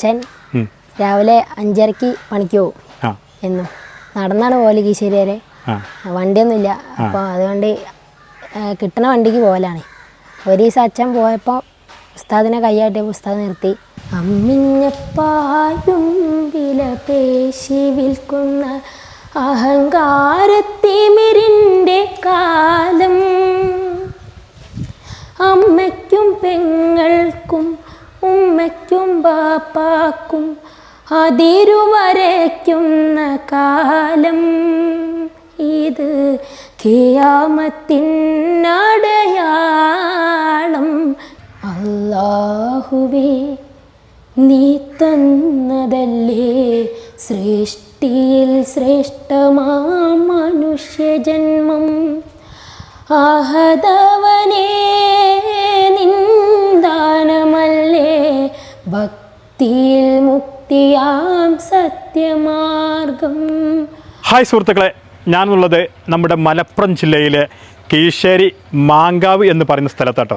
അച്ഛൻ. രാവിലെ അഞ്ചരക്ക് പണിക്ക് പോകും. എന്നും. നടന്നാണ് പോലെ കീശ്ശേരി വരെ. വണ്ടിയൊന്നും വണ്ടിയൊന്നുമില്ല. അപ്പോൾ അതുകൊണ്ട് കിട്ടണ വണ്ടിക്ക് പോകലാണ് ഒരു ദിവസം അച്ഛൻ പോയപ്പോൾ ഉസ്താദിനെ കൈയാട്ടിയപ്പോൾ ഉസ്താദ് നിർത്തി. അമ്മിഞ്ഞപ്പാലും വില പേശി വിൽക്കുന്ന അഹങ്കാരത്തിമിരിന്റെ കാലം. അമ്മയ്ക്കും പെങ്ങൾക്കും ഉമ്മയ്ക്കും ബാപ്പാക്കും അതിരുവരയ്ക്കുന്ന കാലം ഇത് കിയാമത്തിനടയാളം. അല്ലാഹുവേ നീ തന്നതല്ലേ സൃഷ്ടിയിൽ ശ്രേഷ്ഠമാ മനുഷ്യജന്മം. ആഹതവനേ ഭക്തിയിൽ മുക്തിയാം സത്യമാർഗം. ഹായ് സുഹൃത്തുക്കളെ. ഞാനുള്ളത് നമ്മുടെ മലപ്പുറം ജില്ലയിലെ കീശ്ശേരി മാങ്കാവ് എന്ന് പറയുന്ന സ്ഥലത്താട്ടോ.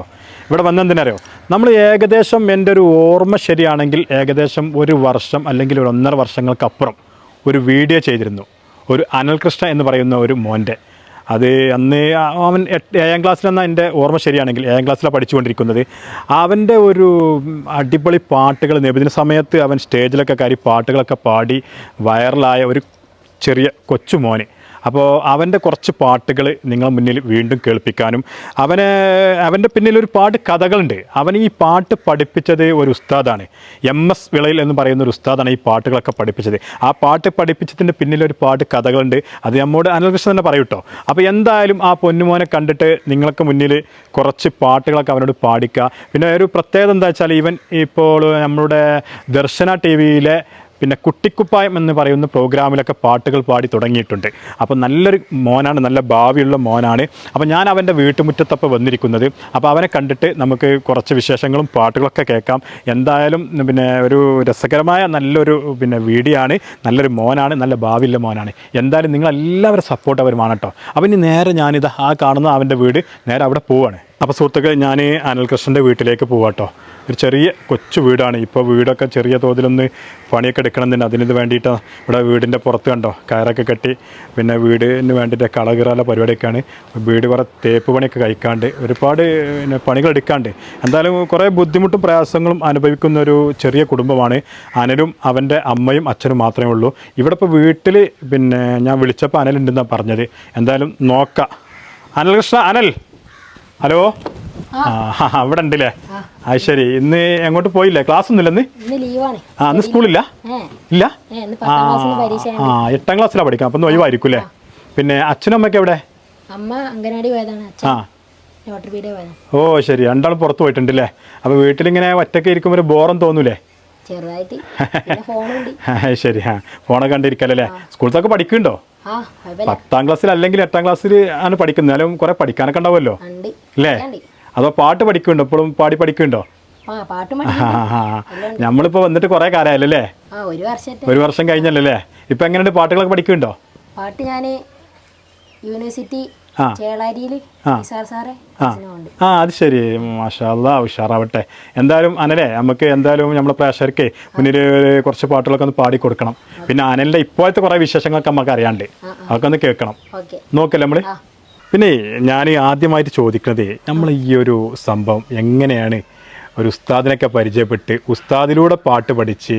ഇവിടെ വന്നെന്തിനറിയോ? നമ്മൾ ഏകദേശം എന്റെ ഒരു ഓർമ്മ ശരിയാണെങ്കിൽ ഏകദേശം ഒരു വർഷം അല്ലെങ്കിൽ ഒരു ഒന്നര വർഷങ്ങൾക്കപ്പുറം ഒരു വീഡിയോ ചെയ്തിരുന്നു. ഒരു അനൽകൃഷ്ണ എന്ന് പറയുന്ന ഒരു മോന്റെ. അത് അന്ന് അവൻ ഏഴാം ക്ലാസ്സിലെന്ന എന്റെ ഓർമ്മ ശരിയാണെങ്കിൽ ഏഴാം ക്ലാസ്സിലാണ് പഠിച്ചുകൊണ്ടിരിക്കുന്നത്. അവന്റെ ഒരു അടിപൊളി പാട്ടുകൾ നിബന്ധന സമയത്ത് അവൻ സ്റ്റേജിലൊക്കെ കയറി പാട്ടുകളൊക്കെ പാടി വൈറലായ ഒരു ചെറിയ കൊച്ചു മോന് അപ്പോൾ അവന്റെ കുറച്ച് പാട്ടുകൾ നിങ്ങൾ മുന്നിൽ വീണ്ടും കേൾപ്പിക്കാനും അവന് അവന്റെ പിന്നിൽ ഒരുപാട് കഥകളുണ്ട്. അവൻ ഈ പാട്ട് പഠിപ്പിച്ചത് ഒരു ഉസ്താദാണ്. എം എസ് വിളയിൽ എന്ന് പറയുന്ന ഒരു ഉസ്താദാണ് ഈ പാട്ടുകളൊക്കെ പഠിപ്പിച്ചത്. ആ പാട്ട് പഠിപ്പിച്ചതിന്റെ പിന്നിൽ ഒരുപാട് കഥകളുണ്ട്. അത് നമ്മോട് അനിൽകൃഷ്ണൻ തന്നെ പറയൂട്ടോ അപ്പോൾ എന്തായാലും ആ പൊന്നുമോനെ കണ്ടിട്ട് നിങ്ങൾക്ക് മുന്നിൽ കുറച്ച് പാട്ടുകളൊക്കെ അവനോട് പാടിക്കുക പിന്നെ ഒരു പ്രത്യേകത എന്താ വെച്ചാൽ ഇവൻ ഇപ്പോൾ നമ്മുടെ ദർശന ടി വിയിലെ പിന്നെ കുട്ടിക്കുപ്പായം എന്ന് പറയുന്ന പ്രോഗ്രാമിലൊക്കെ പാട്ടുകൾ പാടി തുടങ്ങിയിട്ടുണ്ട്. അപ്പോൾ നല്ലൊരു മോനാണ് നല്ല ഭാവിയുള്ള മോനാണ്. അപ്പോൾ ഞാൻ അവന്റെ വീട്ടുമുറ്റത്തപ്പോൾ വന്നിരിക്കുന്നത്. അപ്പോൾ അവനെ കണ്ടിട്ട് നമുക്ക് കുറച്ച് വിശേഷങ്ങളും പാട്ടുകളൊക്കെ കേൾക്കാം. എന്തായാലും പിന്നെ ഒരു രസകരമായ നല്ലൊരു പിന്നെ വീഡിയോ ആണ് നല്ലൊരു മോനാണ് നല്ല ഭാവിയുള്ള മോനാണ്. എന്തായാലും നിങ്ങളെല്ലാവരും സപ്പോർട്ട് അവരുമാണ് കേട്ടോ. അപ്പം ഇനി നേരെ ഞാനിത് ആ കാണുന്ന അവന്റെ വീട് നേരെ അവിടെ പോവാണ്. അപ്പോൾ സുഹൃത്തുക്കൾ ഞാൻ അനിൽകൃഷ്ണന്റെ വീട്ടിലേക്ക് പോവാട്ടോ. ഒരു ചെറിയ കൊച്ചു വീടാണ്. ഇപ്പോൾ വീടൊക്കെ ചെറിയ തോതിലൊന്ന് പണിയൊക്കെ എടുക്കണം തന്നെ. അതിന് വേണ്ടിയിട്ട് ഇവിടെ വീടിന്റെ പുറത്ത് കണ്ടോ കയറൊക്കെ കെട്ടി പിന്നെ വീടിന് വേണ്ടിയിട്ട് കളകിറാല പരിപാടിയൊക്കെയാണ്. വീട് കുറേ തേപ്പ് പണിയൊക്കെ കഴിക്കാണ്ട് ഒരുപാട് പിന്നെ പണികൾ എടുക്കാണ്ട്. എന്തായാലും കുറേ ബുദ്ധിമുട്ടും പ്രയാസങ്ങളും അനുഭവിക്കുന്ന ഒരു ചെറിയ കുടുംബമാണ്. അനലും അവന്റെ അമ്മയും അച്ഛനും മാത്രമേ ഉള്ളൂ. ഇവിടെ ഇപ്പോൾ വീട്ടിൽ പിന്നെ ഞാൻ വിളിച്ചപ്പോൾ അനലുണ്ടെന്നാണ് പറഞ്ഞത്. എന്തായാലും നോക്കാം. അനൽകൃഷ്ണ അനൽ. ഹലോ? ആ. അവിടെ ഉണ്ടല്ലേ? അത് ശരി. ഇന്ന് എങ്ങോട്ട് പോയില്ലേ? ക്ലാസ് ഒന്നും ഇന്ന്? ഇന്ന് ലീവാണ്. ആ ഇന്ന് സ്കൂളില്ല? ഇല്ല? ആ ആ എട്ടാം ക്ലാസ്സിലാണ് പഠിക്കാം അപ്പം ഒഴിവായിരിക്കും അല്ലേ? പിന്നെ അച്ഛനും അമ്മയ്ക്ക് എവിടെ? അമ്മ പോയതാണ്. ആ. ഓ ശരി. രണ്ടാളും പുറത്ത് പോയിട്ടുണ്ടല്ലേ? അപ്പോൾ വീട്ടിലിങ്ങനെ ഒറ്റയ്ക്ക് ഇരിക്കുമ്പോൾ ഒരു ബോറം തോന്നൂലേ? ശരി ആ. ഫോണൊക്കെ കണ്ടിരിക്കല്ലേ? സ്കൂളത്തൊക്കെ പഠിക്കുന്നുണ്ടോ? പത്താം ക്ലാസ്സിൽ അല്ലെങ്കിൽ എട്ടാം ക്ലാസ്സിൽ ആണ് പഠിക്കുന്നത്. എന്നാലും കുറെ പഠിക്കാനൊക്കെ ഉണ്ടാവുമല്ലോ? ഉണ്ട്. അല്ലേ. അതോ പാട്ട് പഠിക്കുന്നുണ്ടോ? ഇപ്പോഴും പാടി പഠിക്കുന്നുണ്ടോ? നമ്മളിപ്പോ വന്നിട്ട് കുറേ കാലമായല്ലോ അല്ലേ? ആ ഒരു വർഷം കഴിഞ്ഞല്ലേ അല്ലേ? ഇപ്പം എങ്ങനെയുണ്ട്? പാട്ടുകളൊക്കെ പഠിക്കുന്നുണ്ടോ? പാട്ട് ഞാൻ യൂണിവേഴ്സിറ്റി. ചേളാരിയിൽ ആ. നിസാർ സാറെ ആ. അത് ശരി. മാഷാല്ല ഉഷാറാവട്ടെ. എന്തായാലും അനലെ നമുക്ക് എന്തായാലും നമ്മളെ പ്രേക്ഷകർക്ക് മുന്നിൽ കുറച്ച് പാട്ടുകളൊക്കെ ഒന്ന് പാടി കൊടുക്കണം. പിന്നെ അനലിന്റെ ഇപ്പോഴത്തെ കുറേ വിശേഷങ്ങളൊക്കെ നമുക്ക് അറിയാണ്ട് അതൊക്കെ ഒന്ന് കേൾക്കണം. നോക്കല്ലേ നമ്മൾ? പിന്നെ ഞാൻ ആദ്യമായിട്ട് ചോദിക്കുന്നത് നമ്മൾ ഈ ഒരു സംഭവം എങ്ങനെയാണ് ഒരു ഉസ്താദിനൊക്കെ പരിചയപ്പെട്ട് ഉസ്താദിലൂടെ പാട്ട് പഠിച്ച്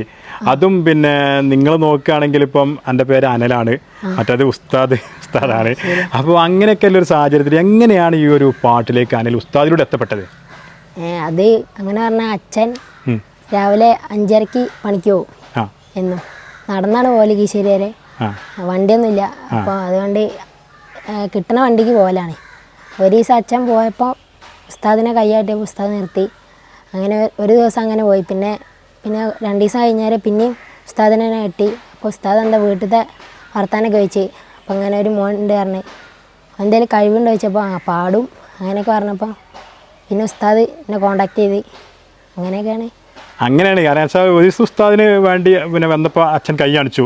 അതും പിന്നെ നിങ്ങൾ നോക്കുകയാണെങ്കിൽ ഇപ്പം എന്റെ പേര് അനലാണ്. മറ്റത് ഉസ്താദ് ഉസ്താദാണ്. അപ്പോൾ അങ്ങനെയൊക്കെ ഉള്ളൊരു സാഹചര്യത്തിൽ എങ്ങനെയാണ് ഈ ഒരു പാട്ടിലേക്ക് അനൽ ഉസ്താദിലൂടെ എത്തപ്പെട്ടത്? അത് അങ്ങനെ പറഞ്ഞാൽ അച്ഛൻ രാവിലെ അഞ്ചരക്ക് പണിക്ക് പോകും. എന്നും. നടന്നാണ് പോലെ കീശ്ശേരി വരെ. വണ്ടിയൊന്നും വണ്ടിയൊന്നുമില്ല. അപ്പോൾ അതുകൊണ്ട് കിട്ടണ വണ്ടിക്ക് പോകലാണ് ഒരു ദിവസം അച്ഛൻ പോയപ്പോൾ ഉസ്താദിനെ കൈയാട്ടിയപ്പോൾ ഉസ്താദ് നിർത്തി. അങ്ങനെ ഒരു ദിവസം അങ്ങനെ പോയി. പിന്നെ പിന്നെ രണ്ട് ദിവസം കഴിഞ്ഞാൽ പിന്നെയും ഉസ്താദിനെ കിട്ടി. അപ്പോൾ ഉസ്താദ് എന്താ വീട്ടിലത്തെ വർത്താനൊക്കെ കഴിച്ച് അപ്പം അങ്ങനെ ഒരു മോൻ ഉണ്ട് പറഞ്ഞ്. എന്തെങ്കിലും കഴിവുണ്ടോ ചോദിച്ചപ്പോൾ ആ പാടും. അങ്ങനെയൊക്കെ പറഞ്ഞപ്പോൾ പിന്നെ ഉസ്താദ് എന്നെ കോണ്ടാക്ട് ചെയ്ത്. അങ്ങനെയൊക്കെയാണ്. അങ്ങനെയാണ്. കാരണം ഒരു ദിവസം ഉസ്താദിന് വേണ്ടി പിന്നെ വന്നപ്പോൾ അച്ഛൻ കൈ കാണിച്ചു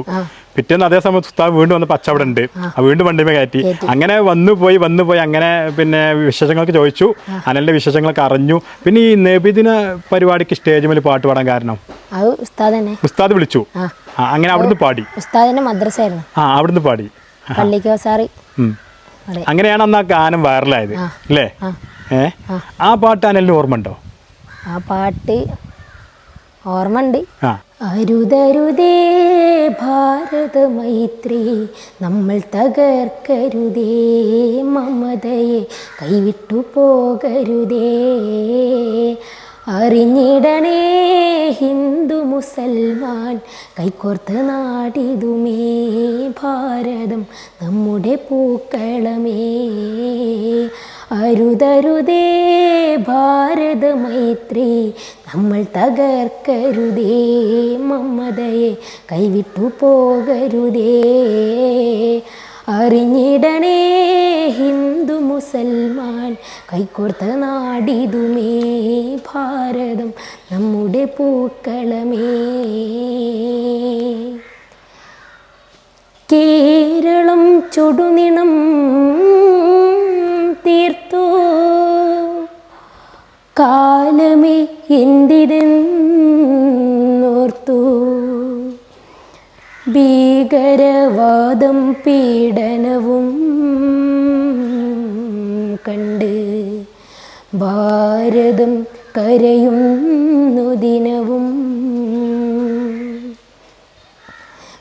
പിറ്റേന്ന് അതേ സമയത്ത് ഉസ്താവ് വീണ്ടും വന്ന് പച്ച അവിടെ ഉണ്ട് ആ വീണ്ടും വണ്ടിമേ കയറ്റി. അങ്ങനെ വന്നു പോയി വന്നു പോയി അങ്ങനെ പിന്നെ വിശേഷങ്ങൾക്ക് ചോദിച്ചു. അനലിന്റെ വിശേഷങ്ങളൊക്കെ അറിഞ്ഞു. പിന്നെ ഈ നബിദിന പരിപാടിക്ക് സ്റ്റേജ് മേൽ പാട്ട് പാടാൻ കാരണം? ഉസ്താദ് വിളിച്ചു. അങ്ങനെ അവിടുന്ന് പാടി. ഉസ്താദിന്റെ മദ്രസയായിരുന്നു. ആ അവിടുന്ന് പാടി. അങ്ങനെയാണ് അന്ന് ആ ഗാനം വൈറലായത്. അല്ലേ? ആ. ഏ? ആ. പാട്ട് അനലിന് ഓർമ്മ ഉണ്ടോ ആ പാട്ട് ഓർമ്മ ഉണ്ട് ആ. അരുതരുതേ ഭാരത മൈത്രി നമ്മൾ തകർക്കരുതേ മമതയെ കൈവിട്ടു പോകരുതേ. അറിഞ്ഞിടണേ ഹിന്ദു മുസൽമാൻ കൈക്കോർത്ത് നാടിതുമേ ഭാരതം നമ്മുടെ പൂക്കളമേ. അരുതരുതേ ഭാരത മൈത്രി നമ്മൾ തകർക്കരുതേ മമതയെ കൈവിട്ടു പോകരുതേ. അറിഞ്ഞിടണേ ഹിന്ദു മുസൽമാൻ കൈക്കോർത്ത നാടിതുമേ ഭാരതം നമ്മുടെ പൂക്കളമേ. കേരളം ചുടുനിണം തീർത്തു കാലമേ എന്തിതെന്നോർത്തു ഭീകരവാദം പീഡനവും കണ്ട് ഭാരതം കരയുന്നു.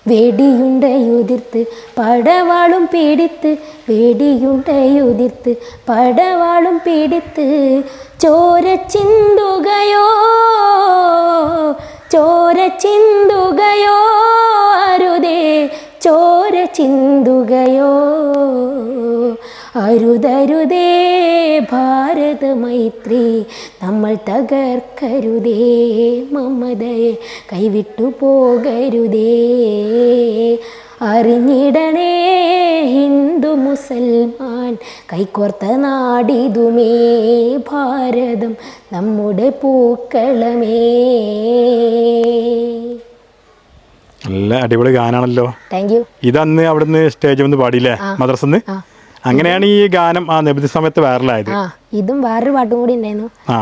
വെടിയുണ്ടയുതിർത്ത് പടവാളും പീഡിത്ത് വെടിയുണ്ടയുതിർത്ത് പടവാളും പീഡിത്ത്. ചോര ചിന്തുകയോ ചോര ചിന്തുകയോ അരുതേ ചോര ചിന്തുകയോ അരുതരുതേ ഭാരത മൈത്രി നമ്മൾ തകർക്കരുതേ മമതയെ കൈവിട്ടു പോകരുതേ. അറിഞ്ഞിടണേ ഹിന്ദു മുസൽമാൻ കൈകോർത്ത നാടിതുമേ ഭാരതം നമ്മുടെ പൂക്കളമേ. നല്ല അടിപൊളി ഗാനാണല്ലോ. Thank you. ഇതന്ന് അവിടുന്ന് സ്റ്റേജ് വന്ന് പാടിയില്ലേ? മദ്രസന്ന്. അങ്ങനെയാണ് ഈ ഗാനം ആ നബിദി സമയത്ത് വൈറലായത്. ആ ഇതും വേറൊരു പാട്ടും കൂടി ഉണ്ടായിരുന്നു. ആ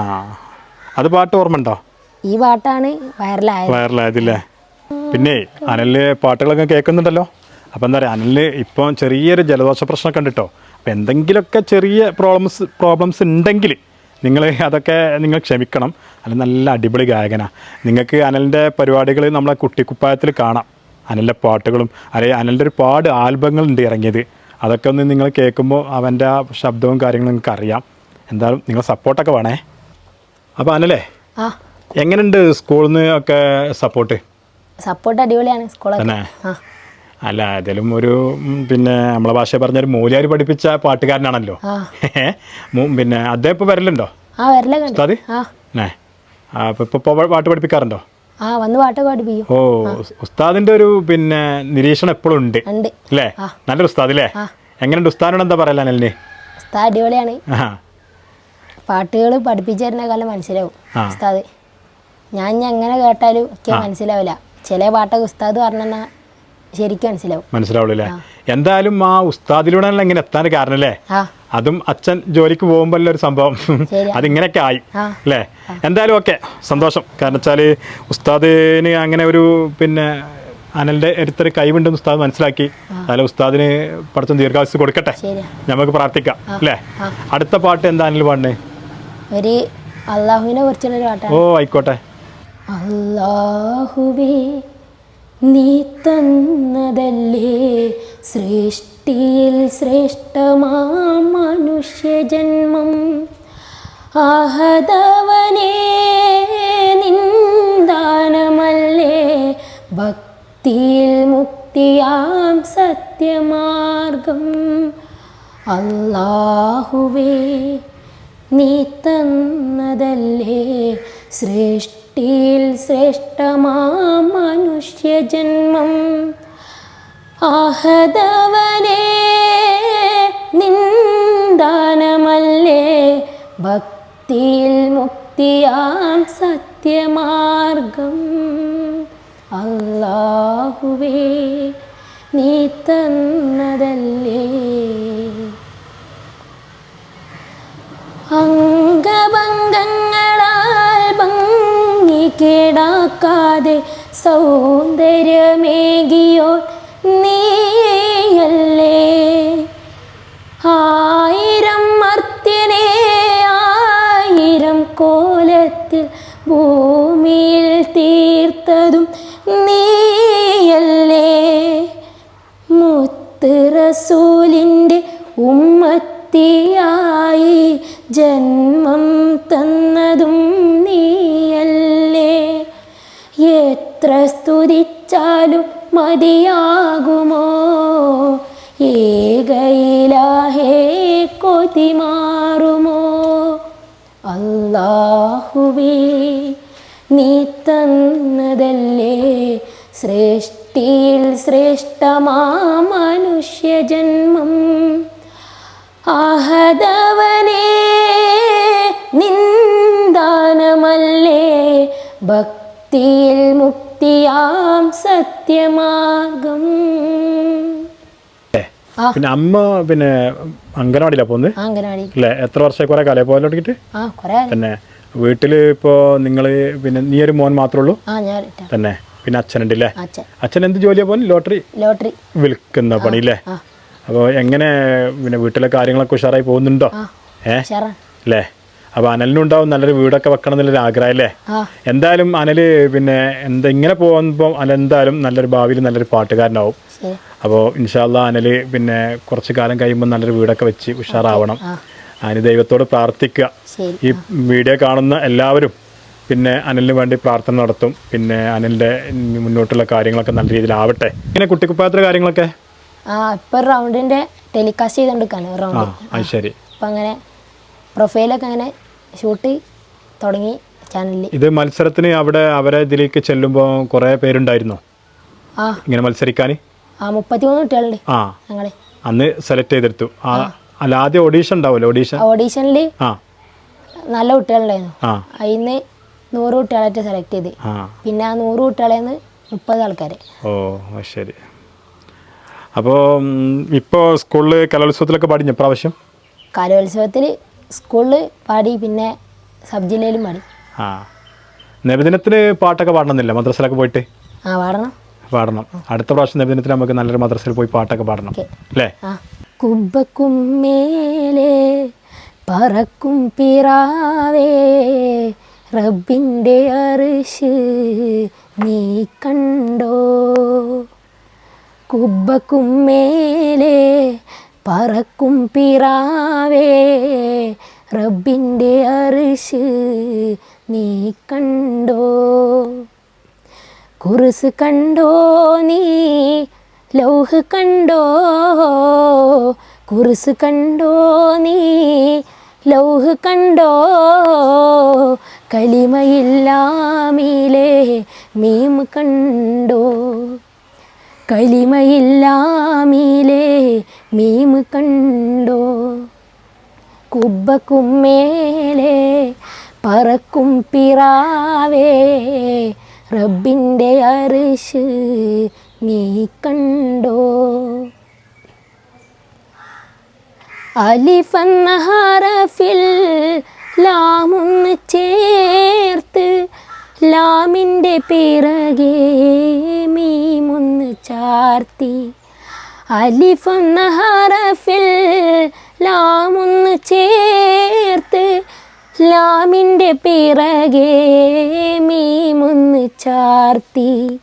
അത് പാട്ട് ഓർമ്മ ഉണ്ടോ ഈ പാട്ടാണ് വൈറലായത്. വൈറലായതില്ലേ? പിന്നെ അനലിൽ പാട്ടുകളൊക്കെ കേൾക്കുന്നുണ്ടല്ലോ. അപ്പം എന്താ പറയുക അനലിൽ ഇപ്പം ചെറിയൊരു ജലദോഷ പ്രശ്നമൊക്കെ കണ്ടിട്ടോ? കേട്ടോ അപ്പം എന്തെങ്കിലുമൊക്കെ ചെറിയ പ്രോബ്ലംസ് പ്രോബ്ലംസ് ഉണ്ടെങ്കിൽ നിങ്ങൾ അതൊക്കെ നിങ്ങൾ ക്ഷമിക്കണം. അല്ല നല്ല അടിപൊളി ഗായകനാണ് നിങ്ങൾക്ക് അനലിന്റെ പരിപാടികൾ നമ്മളെ കുട്ടിക്കുപ്പായത്തിൽ കാണാം. അനലിന്റെ പാട്ടുകളും അല്ലെങ്കിൽ അനലിന്റെ ഒരുപാട് ആൽബങ്ങളുണ്ട് ഇറങ്ങിയത്. അതൊക്കെ ഒന്ന് നിങ്ങൾ കേൾക്കുമ്പോൾ അവന്റെ ആ ശബ്ദവും കാര്യങ്ങളും നിങ്ങൾക്ക് അറിയാം. എന്തായാലും നിങ്ങൾ സപ്പോർട്ടൊക്കെ വേണേ. അപ്പോൾ അനലേ എങ്ങനെയുണ്ട് സ്കൂളിൽ നിന്ന് ഒക്കെ സപ്പോർട്ട് സപ്പോർട്ട് അടിപൊളിയാണ് സ്കൂളൊക്കെ അല്ല ഏതായാലും ഒരു പിന്നെ നമ്മളെ ഭാഷ പറഞ്ഞൊരു മൂലിയാർ പഠിപ്പിച്ച പാട്ടുകാരനാണല്ലോ. പിന്നെ അദ്ദേഹം ഇപ്പോൾ വരലുണ്ടോ? ആ വരല കണ്ടു ഉസ്താദ്? ആ. ഏ അപ്പോൾ ഇപ്പോൾ പാട്ട് പഠിപ്പിക്കാറുണ്ടോ? ആ വന്ന് പാട്ടൊക്കെ പഠിപ്പിക്കും ഓ ഉസ്താദിന്റെ ഒരു പിന്നെ നിരീക്ഷണം എപ്പോഴും ഉണ്ട് ഉണ്ട്. അല്ലേ? നല്ലൊരു ഉസ്താദ് അല്ലേ? എങ്ങനെയുണ്ട്? ഉസ്താദിനോട് എന്താ പറയല അനലിന് ഉസ്താദ് അടിപൊളിയാണ്. പാട്ടുകൾ പഠിപ്പിച്ചു തരുന്ന കാലം മനസ്സിലാവും ഉസ്താദ്. ഞാൻ ഇനി എങ്ങനെ കേട്ടാലും ഒക്കെ മനസ്സിലാവില്ല. ചില പാട്ടൊക്കെ ഉസ്താദ് പറഞ്ഞാൽ ശരിക്കും മനസ്സിലാവും. മനസ്സിലാവുള്ളൂ എന്തായാലും ആ ഉസ്താദിലൂടെ എങ്ങനെ എത്താൻ കാരണം അല്ലേ? അതും അച്ഛൻ ജോലിക്ക് പോകുമ്പോൾ ഒരു സംഭവം. അതിങ്ങനെയൊക്കെ ആയി. അല്ലേ? എന്തായാലും ഓക്കെ. സന്തോഷം. കാരണം വെച്ചാൽ ഉസ്താദിന് അങ്ങനെ ഒരു പിന്നെ അനലിന്റെ അടുത്തൊരു കൈവുണ്ടെന്ന് ഉസ്താദ് മനസ്സിലാക്കി. അതായത് ഉസ്താദിന് പഠിച്ചും ദീർഘായുസ് കൊടുക്കട്ടെ. നമുക്ക് പ്രാർത്ഥിക്കാം. അല്ലേ? അടുത്ത പാട്ട് എന്താ അനിൽ പാടണേ ഒരു അള്ളാഹുവിനെ കുറിച്ചുള്ള പാട്ടാണ്. ഓ ആയിക്കോട്ടെ. അല്ലാഹുവേ നീ തന്നതല്ലേ സൃഷ്ടിയിൽ ശ്രേഷ്ഠമാ മനുഷ്യജന്മം. ആഹതവനേ നിന്ദാനമല്ലേ ഭക്തിയിൽ മുക്തിയാം സത്യമാർഗം. അല്ലാഹുവേ നീ തന്നതല്ലേ? സൃഷ്ടിയിൽ ശ്രേഷ്ഠമാ മനുഷ്യജന്മം. ആഹതവനേ നിന്ദാനമല്ലേ? ഭക്തിയിൽ മുക്തിയാം സത്യമാർഗം അല്ലാഹുവേ നീ തന്നതല്ലേ? അംഗഭംഗങ്ങളാൽ ഭംഗി കേടാക്കാതെ സൗന്ദര്യമേകിയോ നീയല്ലേ? ആയിരം മർത്യനെ ആയിരം കോലത്തിൽ ഭൂമിയിൽ തീർത്തതും നീയല്ലേ? മുത്ത് റസൂലിന്റെ ഉമ്മത്തിയായി ജന്മം തന്നതും നീയല്ലേ? എത്ര സ്തുതിച്ചാലും മതിയാകുമോ? ഏകയിലാഹേ കൊതി മാറുമോ അല്ലാഹുവേ നീ തന്നതല്ലേ സൃഷ്ടിയിൽ ശ്രേഷ്ഠമാ മനുഷ്യജന്മം? ആഹദവനേ നിന്ദാനമല്ലേ ഭക്തിയിൽ മുക്തിയാം സത്യമാർഗം ആ. പിന്നെ അമ്മ പിന്നെ അംഗനവാടിയിലാ പോന്ന് അല്ലേ? എത്ര വർഷമായി കുറെ കാലം പോലെ തുടങ്ങിയിട്ട്? ആ കുറേ നിങ്ങൾ തന്നെ. പിന്നെ നീ ഒരു മോൻ മാത്രമേ ഉള്ളൂ? ആ ഞാൻ തന്നെ. പിന്നെ അച്ഛനുണ്ട് അല്ലേ അച്ഛൻ. എന്ത് ജോലിയാ പോലും ലോട്ടറി? ലോട്ടറി. വിൽക്കുന്ന പണി അല്ലേ അപ്പൊ അപ്പോൾ എങ്ങനെ പിന്നെ വീട്ടിലെ കാര്യങ്ങളൊക്കെ ഉഷാറായി പോകുന്നുണ്ടോ? ഏഹ് ഏ? അല്ലേ അപ്പോൾ അനലിനും ഉണ്ടാവും നല്ലൊരു വീടൊക്കെ വെക്കണം എന്നുള്ളൊരു ആഗ്രഹം അല്ലേ? എന്തായാലും അനൽ പിന്നെ എന്താ ഇങ്ങനെ പോകുമ്പോൾ അനൽ എന്തായാലും നല്ലൊരു ഭാവിയിൽ നല്ലൊരു പാട്ടുകാരനാവും. അപ്പോൾ ഇൻഷാല്ല അനൽ പിന്നെ കുറച്ച് കാലം കഴിയുമ്പോൾ നല്ലൊരു വീടൊക്കെ വെച്ച് ഉഷാറാവണം. ആ. അതിന് ദൈവത്തോട് പ്രാർത്ഥിക്കുക. ഈ വീഡിയോ കാണുന്ന എല്ലാവരും പിന്നെ അനലിന് വേണ്ടി പ്രാർത്ഥന നടത്തും. പിന്നെ അനലിന്റെ മുന്നോട്ടുള്ള കാര്യങ്ങളൊക്കെ നല്ല രീതിയിൽ രീതിയിലാവട്ടെ ഇങ്ങനെ കുട്ടിക്കുപ്പാത്ര കാര്യങ്ങളൊക്കെ? ആ ഇപ്പം റൗണ്ടിന്റെ ടെലികാസ്റ്റ് ചെയ്തുകൊണ്ടിരിക്കുകയാണ് ആ റൗണ്ട് അത് ശരി. അപ്പം അങ്ങനെ പ്രൊഫൈലൊക്കെ അങ്ങനെ ഷൂട്ട് തുടങ്ങി ചാനലിൽ ഇത് മത്സരത്തിന് അവിടെ അവരെ ഇതിലേക്ക് ചെല്ലുമ്പോൾ കുറേ പേരുണ്ടായിരുന്നോ? ആ. ഇങ്ങനെ മത്സരിക്കാൻ? ആ മുപ്പത്തിമൂന്ന് കുട്ടികളുണ്ട് ആ. ഞങ്ങളെ. അന്ന് സെലക്ട് ചെയ്തെടുത്തു. ആ അല്ല ആദ്യം ഓഡീഷൻ ഉണ്ടാവുമല്ലോ ഓഡീഷൻ ഓഡീഷനിൽ ആ. നല്ല കുട്ടികളുണ്ടായിരുന്നു. ആ. അതിന്ന് നൂറ് കുട്ടികളായിട്ട് സെലക്ട് ചെയ്ത്. ആ. പിന്നെ ആ നൂറ് കുട്ടികളിൽ നിന്ന് മുപ്പത് ആൾക്കാർ ഓ അത് ശരി. അപ്പോൾ ഇപ്പോൾ സ്കൂളിൽ കലോത്സവത്തിലൊക്കെ പാടിഞ്ഞ പ്രാവശ്യം കലോത്സവത്തിൽ സ്കൂളിൽ പാടി പിന്നെ സബ് ജില്ലയിലും പാടി. ആ. നബിദിനത്തിന് പാട്ടൊക്കെ പാടണമെന്നില്ല? മദ്രസയിലൊക്കെ പോയിട്ട്? ആ പാടണം. പാടണം. അടുത്ത പ്രാവശ്യം നബിദിനത്തിന് നമുക്ക് നല്ലൊരു മദ്രസയിൽ പോയി പാട്ടൊക്കെ പാടണം. അല്ലേ? കുബക്കും മേലെ പറക്കും പിറാവേ റബ്ബിന്റെ അറിഷ് നീ കണ്ടോ? കുബക്കും മേലെ പറക്കും പിറാവേ റബ്ബിന്റെ അറിശ് നീ കണ്ടോ? കുറുസ് കണ്ടോ നീ? ലൗഹ് കണ്ടോ? കുറുസ് കണ്ടോ നീ? ലൗഹ് കണ്ടോ? കലിമയില്ലാമീലേ മീം കണ്ടോ? കലിമയില്ലാമീലേ മീമ് കണ്ടോ? കുബക്കും മേലെ പറക്കും പിറാവേ റബ്ബിന്റെ അറിഷ് നീ കണ്ടോ? അലിഫന്ന ഹറഫിൽ ലാമൊന്ന് ചേർത്ത് ലാമിന്റെ പിറകെ മീമൊന്ന് ചാർത്തി. അലിഫൊന്ന ഹറഫിൽ ലാമൊന്ന് ചേർത്ത്. ലാമിന്റെ പിറകെ മീമൊന്ന് ചാർത്തി.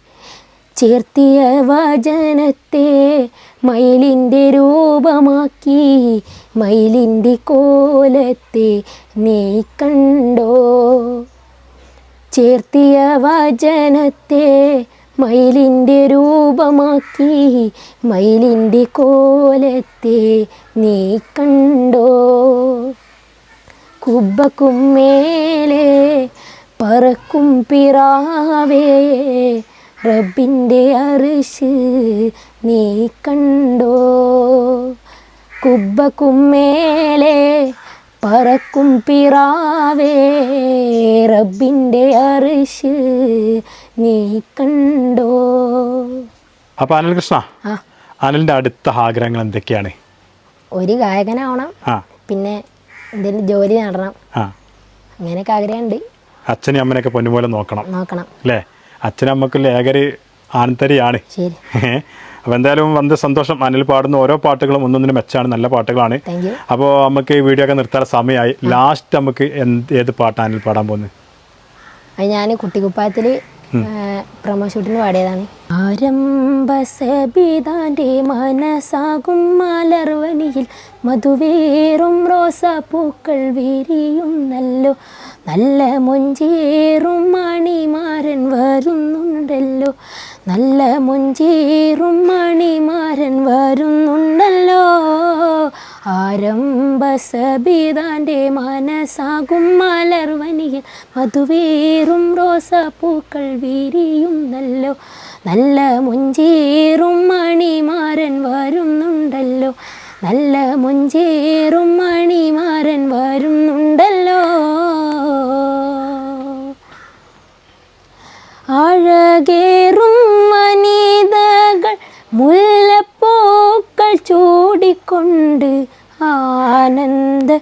ചേർത്തിയ വചനത്തെ മയിലിന്റെ രൂപമാക്കി. മയിലിന്റെ കോലത്തെ നീ കണ്ടോ? ചേർത്തിയ വചനത്തെ മയിലിന്റെ രൂപമാക്കി മയിലിന്റെ കോലത്തെ നീ കണ്ടോ? കുബക്കും മേലെ പറക്കും പിറാവേ റബ്ബിന്റെ അറിശ് നീ കണ്ടോ? കുബക്കും മേലെ പറക്കും പിറാവേ റബ്ബിന്റെ അറിഷ് നീ കണ്ടോ? അപ്പൊ അനിൽകൃഷ്ണ ആ. അനിലിന്റെ അടുത്ത ആഗ്രഹങ്ങൾ എന്തൊക്കെയാണ്? ഒരു ഗായകനാവണം ആ. പിന്നെ എന്തെങ്കിലും ജോലി നടണം. ആ. അങ്ങനെയൊക്കെ ആഗ്രഹമുണ്ട്. അച്ഛനും അമ്മനൊക്കെ പൊന്നുപോലെ നോക്കണം. നോക്കണം. അല്ലേ? അച്ഛനും അമ്മക്കും ഏകര് ആനത്തരിയാണ് ശരി. അപ്പോൾ എന്തായാലും വന്ന് സന്തോഷം. അനിൽ പാടുന്ന ഓരോ പാട്ടുകളും ഒന്നൊന്നിനും മെച്ചാണ്. നല്ല പാട്ടുകളാണ്. അപ്പോ അപ്പോൾ നമുക്ക് ഈ വീഡിയോ ഒക്കെ നിർത്താൻ സമയമായി. ലാസ്റ്റ് നമുക്ക് എന്ത് ഏത് പാട്ടാണ് അനിൽ പാടാൻ പോകുന്നത്? അത് ഞാൻ കുട്ടിക്കുപ്പായത്തിൽ പ്രമോ ഷൂട്ടിന് പാടിയതാണ്. ആരംഭസബിതാന്റെ മനസ്സാകും മലർവനിയിൽ മധുവേറും റോസാപ്പൂക്കൾ വിരിയുന്നല്ലോ. നല്ല മൊഞ്ചേറും മണിമാരൻ വരുന്നുണ്ടല്ലോ. നല്ല മൊഞ്ചേറും മണിമാരൻ വരുന്നുണ്ടല്ലോ. ആരംഭസബിതാന്റെ മനസ്സാകും മലർവനിയിൽ മധുവേറും റോസാപ്പൂക്കൾ വിരിയുന്നല്ലോ. നല്ല മുഞ്ചേറും മണിമാരൻ വരുന്നുണ്ടല്ലോ. നല്ല മുഞ്ചേറും മണിമാരൻ വരുന്നുണ്ടല്ലോ. അഴകേറും വനിതകൾ മുല്ലപ്പൂക്കൾ ചൂടിക്കൊണ്ട് ആനന്ദ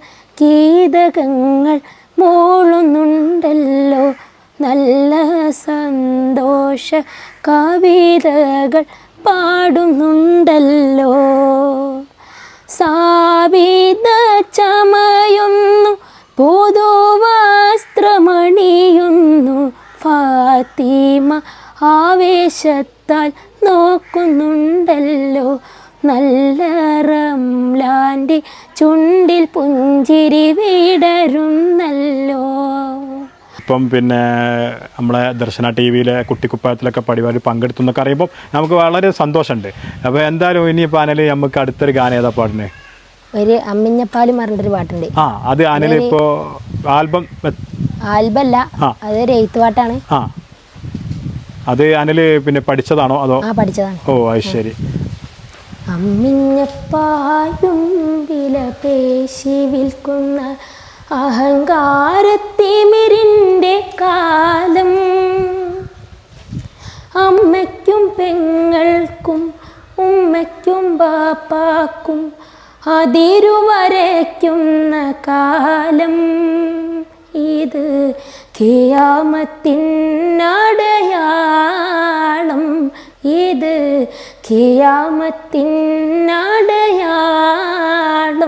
ഗീതകങ്ങൾ മൂളുന്നുണ്ടല്ലോ. നല്ല സന്തോഷ കവിതകൾ പാടുന്നുണ്ടല്ലോ. സാവിത ചമയുന്നു പുതുവസ്ത്രമണിയുന്നു ഫാത്തിമ ആവേശത്താൽ നോക്കുന്നുണ്ടല്ലോ. നല്ല റംലാന്റെ ചുണ്ടിൽ പുഞ്ചിരി വിടരുന്നല്ലോ. ഇപ്പം പിന്നെ നമ്മളെ ദർശന ടി വിയിലെ കുട്ടിക്കുപ്പായത്തിലൊക്കെ പരിപാടി പങ്കെടുത്തു എന്നൊക്കെ അറിയുമ്പോൾ നമുക്ക് വളരെ സന്തോഷമുണ്ട്. അപ്പോൾ എന്തായാലും ഇനി പാനൽ നമുക്ക് അടുത്തൊരു ഗാനം ഏതാ പാടുന്നത് ഒരു അമ്മിഞ്ഞപ്പാലും പറഞ്ഞിട്ടൊരു പാട്ടുണ്ട്. ആ അത് അനിൽ ഇപ്പോൾ ആൽബം ആൽബല്ല. അത് രേത്ത് പാട്ടാണ്. ആ. അത് അനിൽ പിന്നെ പഠിച്ചതാണോ അതോ? ആ പഠിച്ചതാണ്. ഓ അത് ശരി. അമ്മിഞ്ഞപ്പായും വില പേശി വിൽക്കുന്ന അഹങ്കാരത്തിമിരിന്റെ കാലം. അമ്മയ്ക്കും പെങ്ങൾക്കും ഉമ്മയ്ക്കും ബാപ്പാക്കും അതിരുവരയ്ക്കുന്ന കാലം. ഇത് കിയാമത്തിനടയാളം ഇത് കിയാമത്തിനടയാളം അമ്മിഞ്ഞ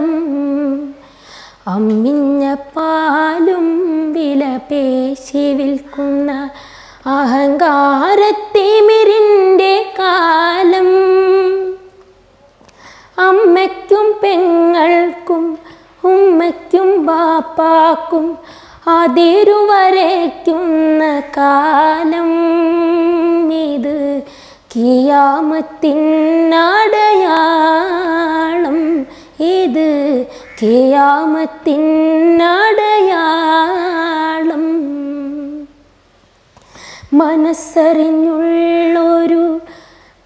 കിയാമത്തിനടയാളം മനസ്സറിഞ്ഞുള്ളൊരു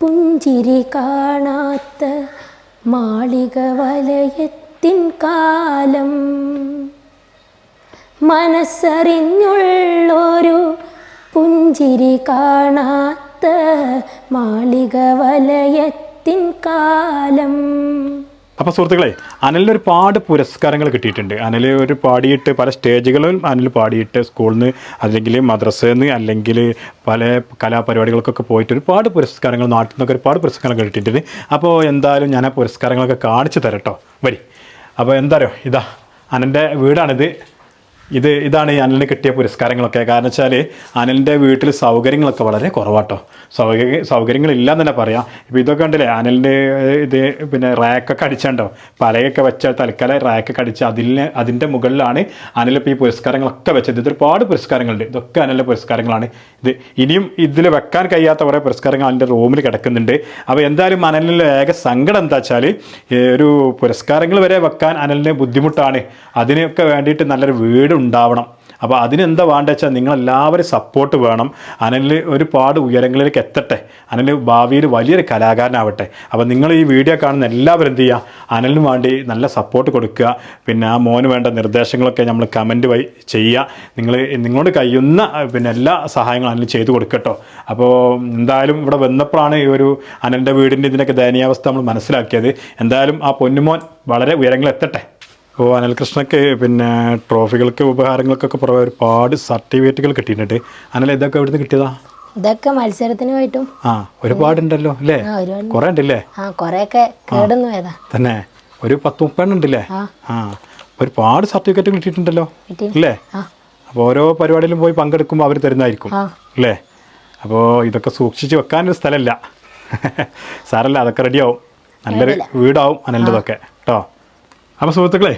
പുഞ്ചിരി കാണാത്ത മാളിക വലയത്തിൻ കാലം. മനസ്സറിഞ്ഞുള്ളൊരു പുഞ്ചിരി കാണാത്ത മാളിക വലയത്തിൻ കാലം. അപ്പോൾ സുഹൃത്തുക്കളെ അനലിന് ഒരുപാട് പുരസ്കാരങ്ങൾ കിട്ടിയിട്ടുണ്ട്. അനൽ ഒരു പാടിയിട്ട് പല സ്റ്റേജുകളിലും അനിൽ പാടിയിട്ട് സ്കൂളിൽ നിന്ന് അല്ലെങ്കിൽ മദ്രസയിൽ നിന്ന് അല്ലെങ്കിൽ പല കലാപരിപാടികൾക്കൊക്കെ പോയിട്ട് ഒരുപാട് പുരസ്കാരങ്ങൾ നാട്ടിൽ നിന്നൊക്കെ ഒരുപാട് പുരസ്കാരങ്ങൾ കിട്ടിയിട്ടുണ്ട്. അപ്പോൾ എന്തായാലും ഞാൻ ആ പുരസ്കാരങ്ങളൊക്കെ കാണിച്ചു തരട്ടോ. വരി. അപ്പോൾ എന്താ അറിയോ? ഇതാ അനന്റെ വീടാണിത്. ഇത് ഇതാണ് ഈ അനിലിന് കിട്ടിയ പുരസ്കാരങ്ങളൊക്കെ. കാരണം വെച്ചാൽ അനിലിന്റെ വീട്ടിൽ സൗകര്യങ്ങളൊക്കെ വളരെ കുറവാട്ടോ. സൗകര്യ സൗകര്യങ്ങളില്ല എന്ന് തന്നെ പറയാം. ഇപ്പോൾ ഇതൊക്കെ ഉണ്ടല്ലേ അനിലിന്റെ ഇത് പിന്നെ റാക്കൊക്കെ അടിച്ചുണ്ടോ പലയൊക്കെ വെച്ച തൽക്കാലം റാക്കൊക്കെ അടിച്ച് അതിന് അതിന്റെ മുകളിലാണ് അനിലിപ്പോൾ ഈ പുരസ്കാരങ്ങളൊക്കെ വെച്ചത്. ഇത് ഒരുപാട് പുരസ്കാരങ്ങളുണ്ട്. ഇതൊക്കെ അനിലിന്റെ പുരസ്കാരങ്ങളാണ്. ഇത് ഇനിയും ഇതിൽ വെക്കാൻ കഴിയാത്ത കുറേ പുരസ്കാരങ്ങൾ അതിന്റെ റൂമിൽ കിടക്കുന്നുണ്ട്. അപ്പോൾ എന്തായാലും അനലിന്റെ ഏക സങ്കടം എന്താ വെച്ചാൽ ഒരു പുരസ്കാരങ്ങൾ വരെ വെക്കാൻ അനലിന് ബുദ്ധിമുട്ടാണ്. അതിനൊക്കെ വേണ്ടിയിട്ട് നല്ലൊരു വീട് ഉണ്ടാവണം. അപ്പോൾ അതിനെന്താ വേണ്ടത് വെച്ചാൽ നിങ്ങളെല്ലാവരും സപ്പോർട്ട് വേണം. അനലിൽ ഒരുപാട് ഉയരങ്ങളിലേക്ക് എത്തട്ടെ. അനൽ ഭാവിയിൽ വലിയൊരു കലാകാരനാവട്ടെ. അപ്പോൾ നിങ്ങൾ ഈ വീഡിയോ കാണുന്ന എല്ലാവരും എന്ത് ചെയ്യുക അനലിന് വേണ്ടി നല്ല സപ്പോർട്ട് കൊടുക്കുക. പിന്നെ ആ മോന് വേണ്ട നിർദ്ദേശങ്ങളൊക്കെ നമ്മൾ കമന്റ് വഴി ചെയ്യുക. നിങ്ങൾ നിങ്ങളോട് കഴിയുന്ന പിന്നെ എല്ലാ സഹായങ്ങളും അനൽ ചെയ്തു കൊടുക്കട്ടോ. അപ്പോൾ എന്തായാലും ഇവിടെ വന്നപ്പോഴാണ് ഈ ഒരു അനലിന്റെ വീടിന്റെ ഇതിനൊക്കെ ദയനീയാവസ്ഥ നമ്മൾ മനസ്സിലാക്കിയത്. എന്തായാലും ആ പൊന്നുമോൻ വളരെ ഉയരങ്ങളിലെത്തട്ടെ ഓ അനിൽകൃഷ്ണക്ക് പിന്നെ ട്രോഫികൾക്ക് ഉപഹാരങ്ങൾക്കൊക്കെ പുറമെ ഒരുപാട് സർട്ടിഫിക്കറ്റുകൾ കിട്ടിയിട്ടുണ്ട്. അനൽ ഇതൊക്കെ എവിടുന്ന് കിട്ടിയതാ? ഇതൊക്കെ മത്സരത്തിന് പോയിട്ടും. ആ ഒരുപാടുണ്ടല്ലോ അല്ലേ? കുറേ ഉണ്ടല്ലേ? ആ കുറേയൊക്കെ കേടുന്നു തന്നെ. ഒരു പത്ത് മുപ്പണ്ണ്ടല്ലേ ആ. ഒരുപാട് സർട്ടിഫിക്കറ്റ് കിട്ടിയിട്ടുണ്ടല്ലോ കിട്ടി. അല്ലേ? അപ്പോൾ ഓരോ പരിപാടിയിലും പോയി പങ്കെടുക്കുമ്പോൾ അവർ തരുന്നതായിരിക്കും അല്ലേ? അപ്പോൾ ഇതൊക്കെ സൂക്ഷിച്ച് വെക്കാനൊരു സ്ഥലമില്ല. സാരല്ല അതൊക്കെ റെഡിയാവും നല്ലൊരു വീടാവും അനലിന്റെതൊക്കെ അപ്പോൾ സുഹൃത്തുക്കളെ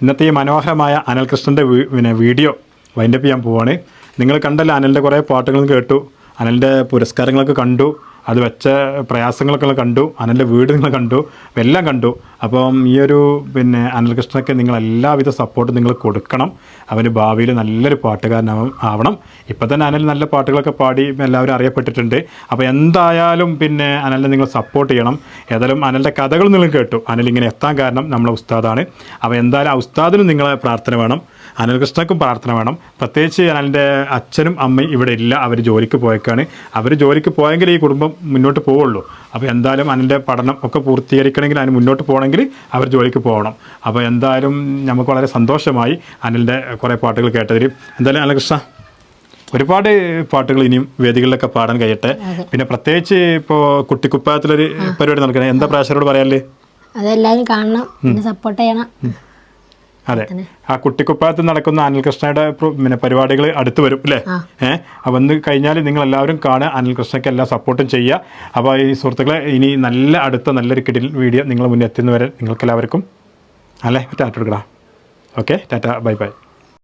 ഇന്നത്തെ ഈ മനോഹരമായ അനൽകൃഷ്ണന്റെ പിന്നെ വീഡിയോ വൈൻഡപ്പ് ചെയ്യാൻ പോവുകയാണ് നിങ്ങൾ കണ്ടല്ലോ അനലിന്റെ കുറേ പാട്ടുകളും കേട്ടു. അനലിന്റെ പുരസ്കാരങ്ങളൊക്കെ കണ്ടു. അത് വെച്ച പ്രയാസങ്ങളൊക്കെ കണ്ടു അനലിന്റെ വീട് നിങ്ങൾ കണ്ടു എല്ലാം കണ്ടു. അപ്പം ഈ ഒരു പിന്നെ അനൽകൃഷ്ണനൊക്കെ നിങ്ങൾ എല്ലാവിധ സപ്പോർട്ടും നിങ്ങൾ കൊടുക്കണം. അവന് ഭാവിയിൽ നല്ലൊരു പാട്ടുകാരനാവും ആവണം. ഇപ്പം തന്നെ അനൽ നല്ല പാട്ടുകളൊക്കെ പാടി എല്ലാവരും അറിയപ്പെട്ടിട്ടുണ്ട്. അപ്പോൾ എന്തായാലും പിന്നെ അനലിനെ നിങ്ങൾ സപ്പോർട്ട് ചെയ്യണം. ഏതായാലും അനലിന്റെ കഥകൾ നിങ്ങൾ കേട്ടു. അനൽ ഇങ്ങനെ എത്താൻ കാരണം നമ്മളെ ഉസ്താദാണ്. അപ്പോൾ എന്തായാലും ആ ഉസ്താദിനും നിങ്ങളെ പ്രാർത്ഥന വേണം. അനിൽകൃഷ്ണക്കും പ്രാർത്ഥന വേണം. പ്രത്യേകിച്ച് അനലിന്റെ അച്ഛനും അമ്മയും ഇവിടെ ഇല്ല. അവർ ജോലിക്ക് പോയേക്കാണ്. അവർ ജോലിക്ക് പോയെങ്കിൽ ഈ കുടുംബം മുന്നോട്ട് പോവുള്ളൂ. അപ്പോൾ എന്തായാലും അനിന്റെ പഠനം ഒക്കെ പൂർത്തീകരിക്കണമെങ്കിൽ അതിന് മുന്നോട്ട് പോകണമെങ്കിൽ അവർ ജോലിക്ക് പോകണം. അപ്പോൾ എന്തായാലും നമുക്ക് വളരെ സന്തോഷമായി അനിലിന്റെ കുറേ പാട്ടുകൾ കേട്ടതിൽ. എന്തായാലും അനിൽകൃഷ്ണ ഒരുപാട് പാട്ടുകൾ ഇനിയും വേദികളിലൊക്കെ പാടാൻ കഴിയട്ടെ. പിന്നെ പ്രത്യേകിച്ച് ഇപ്പോൾ കുട്ടിക്കുപ്പായത്തിലൊരു പരിപാടി നടക്കണേ. എന്താ പ്രേക്ഷകരോട് പറയാല്ലേ അതെല്ലാവരും കാണണം. സപ്പോർട്ട് ചെയ്യണം. അതെ. ആ കുട്ടിക്കുപ്പായത്ത് നടക്കുന്ന അനിൽകൃഷ്ണയുടെ പിന്നെ പരിപാടികൾ അടുത്ത് വരും അല്ലേ. ഏഹ് വന്ന് കഴിഞ്ഞാൽ നിങ്ങൾ എല്ലാവരും കാണുക അനിൽകൃഷ്ണയ്ക്ക് എല്ലാ സപ്പോർട്ടും ചെയ്യുക. അപ്പോൾ ഈ സുഹൃത്തുക്കളെ ഇനി നല്ല അടുത്ത നല്ലൊരു കിടിൽ വീഡിയോ നിങ്ങൾ മുന്നേ എത്തുന്നവരെ നിങ്ങൾക്ക് എല്ലാവർക്കും അല്ലേ? ടാറ്റ എടുക്കടാ ഓക്കെ? ടാറ്റ. Bye bye.